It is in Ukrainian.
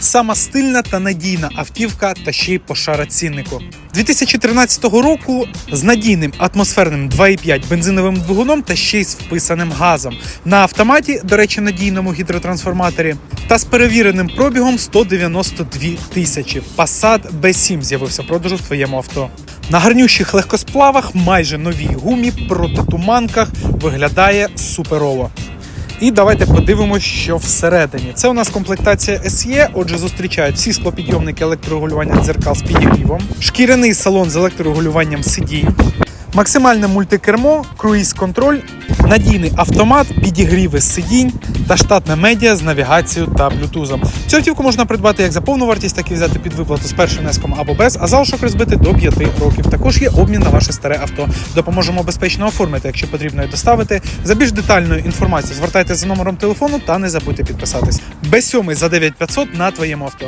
Сама стильна та надійна автівка та ще й по шароціннику. 2013 року з надійним атмосферним 2,5 бензиновим двигуном та ще й з вписаним газом. На автоматі, до речі, надійному гідротрансформаторі, та з перевіреним пробігом 192 тисячі. Passat B7 з'явився в продажу в твоєму авто. На гарнющих легкосплавах, майже новій гумі, протитуманках виглядає суперово. І давайте подивимося, що всередині. Це у нас комплектація SE, отже, зустрічають всі склопідйомники електрорегулювання дзеркал з підігрівом, шкіряний салон з електрорегулюванням сидінь, максимальне мультикермо, круїз-контроль, надійний автомат, підігріви сидінь та штатна медіа з навігацією та блютузом. Цю автівку можна придбати як за повну вартість, так і взяти під виплату з першим внеском або без, а залишок розбити до 5 років. Також є обмін на ваше старе авто. Допоможемо безпечно оформити, якщо потрібно і доставити. За більш детальною інформацією звертайтеся за номером телефону та не забудьте підписатись. Б7 за 9500 на твоєму авто.